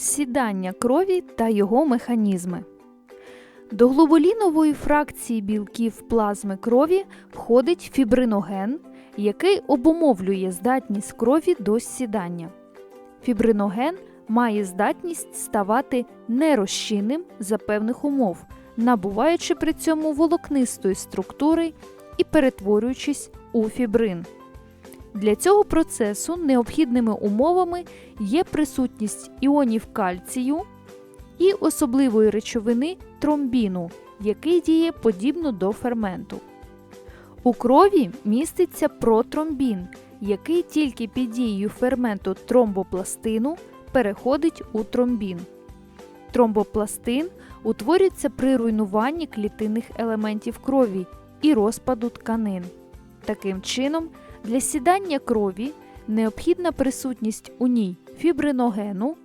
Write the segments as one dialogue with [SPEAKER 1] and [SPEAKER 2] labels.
[SPEAKER 1] Сідання крові та його механізми. До глобулінової фракції білків плазми крові входить фібриноген, який обумовлює здатність крові до сідання. Фібриноген має здатність ставати нерозчинним за певних умов, набуваючи при цьому волокнистої структури і перетворюючись у фібрин. Для цього процесу необхідними умовами є присутність іонів кальцію і особливої речовини тромбіну, який діє подібно до ферменту. У крові міститься протромбін, який тільки під дією ферменту тромбопластину переходить у тромбін. Тромбопластин утворюється при руйнуванні клітинних елементів крові і розпаду тканин. Таким чином, для сідання крові необхідна присутність у ній фібриногену,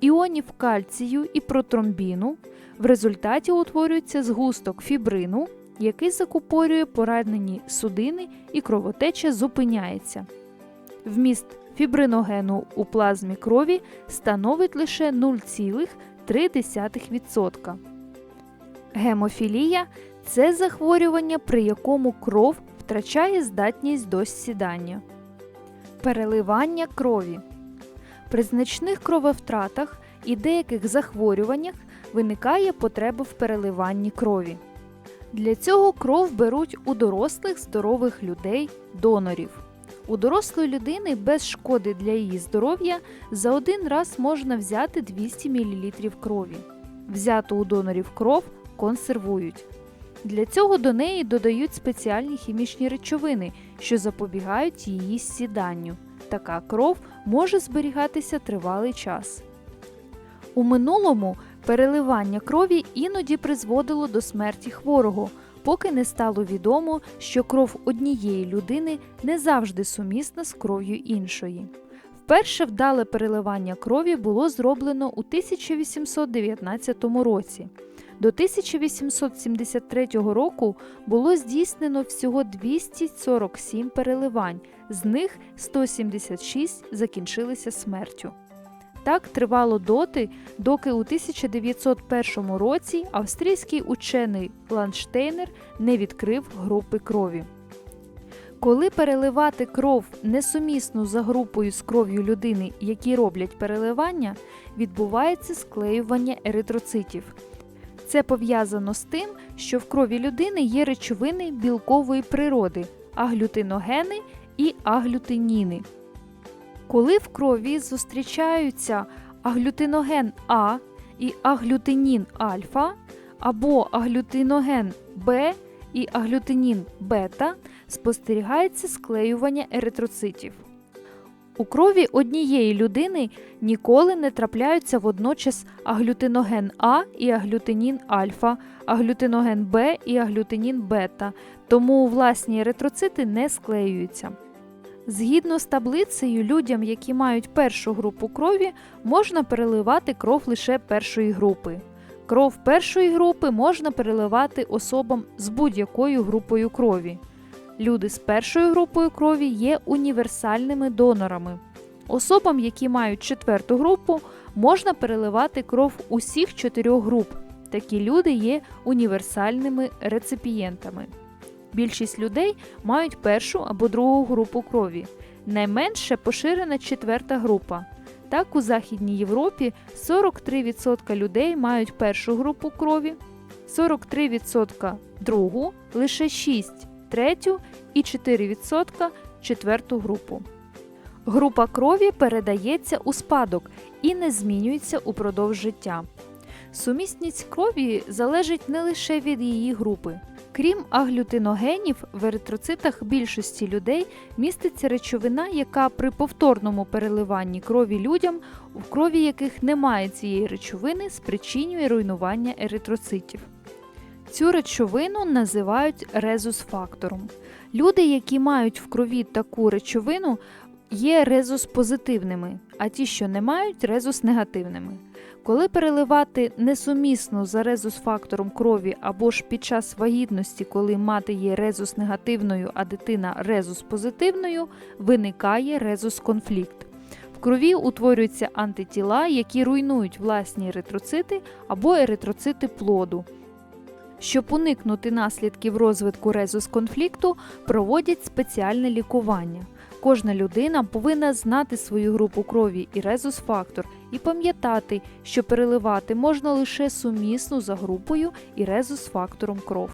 [SPEAKER 1] іонів кальцію і протромбіну. В результаті утворюється згусток фібрину, який закупорює поранені судини і кровотеча зупиняється. Вміст фібриногену у плазмі крові становить лише 0,3%. Гемофілія це захворювання, при якому кров втрачає здатність до сідання. Переливання крові. При значних крововтратах і деяких захворюваннях виникає потреба в переливанні крові. Для цього кров беруть у дорослих здорових людей донорів. У дорослої людини без шкоди для її здоров'я за один раз можна взяти 200 мл крові. Взяту у донорів кров консервують. Для цього до неї додають спеціальні хімічні речовини, що запобігають її сіданню. Така кров може зберігатися тривалий час. У минулому переливання крові іноді призводило до смерті хворого, поки не стало відомо, що кров однієї людини не завжди сумісна з кров'ю іншої. Вперше вдале переливання крові було зроблено у 1819 році. До 1873 року було здійснено всього 247 переливань, з них 176 закінчилися смертю. Так тривало доти, доки у 1901 році австрійський учений Ланштейнер не відкрив групи крові. Коли переливати кров несумісну за групою з кров'ю людини, які роблять переливання, відбувається склеювання еритроцитів. Це пов'язано з тим, що в крові людини є речовини білкової природи, аглютиногени і аглютиніни. Коли в крові зустрічаються аглютиноген А і аглютинін альфа, або аглютиноген Б і аглютинін бета, спостерігається склеювання еритроцитів. У крові однієї людини ніколи не трапляються водночас аглютиноген А і аглютинін альфа, аглютиноген Б і аглютинін бета, тому власні еритроцити не склеюються. Згідно з таблицею, людям, які мають першу групу крові, можна переливати кров лише першої групи. Кров першої групи можна переливати особам з будь-якою групою крові. Люди з першою групою крові є універсальними донорами. Особам, які мають четверту групу, можна переливати кров усіх чотирьох груп. Такі люди є універсальними реципієнтами. Більшість людей мають першу або другу групу крові. Найменше поширена четверта група. Так, у Західній Європі 43% людей мають першу групу крові, 43% другу, лише 6% третю і 4% четверту групу. Група крові передається у спадок і не змінюється упродовж життя. Сумісність крові залежить не лише від її групи. Крім аглютиногенів, в еритроцитах більшості людей міститься речовина, яка при повторному переливанні крові людям, в крові яких немає цієї речовини, спричинює руйнування еритроцитів. Цю речовину називають резус-фактором. Люди, які мають в крові таку речовину, є резус-позитивними, а ті, що не мають, резус-негативними. Коли переливати несумісно за резус-фактором крові або ж під час вагітності, коли мати є резус-негативною, а дитина резус-позитивною, виникає резус-конфлікт. В крові утворюються антитіла, які руйнують власні еритроцити або еритроцити плоду. Щоб уникнути наслідків розвитку резус-конфлікту, проводять спеціальне лікування. Кожна людина повинна знати свою групу крові і резус-фактор і пам'ятати, що переливати можна лише сумісну за групою і резус-фактором кров.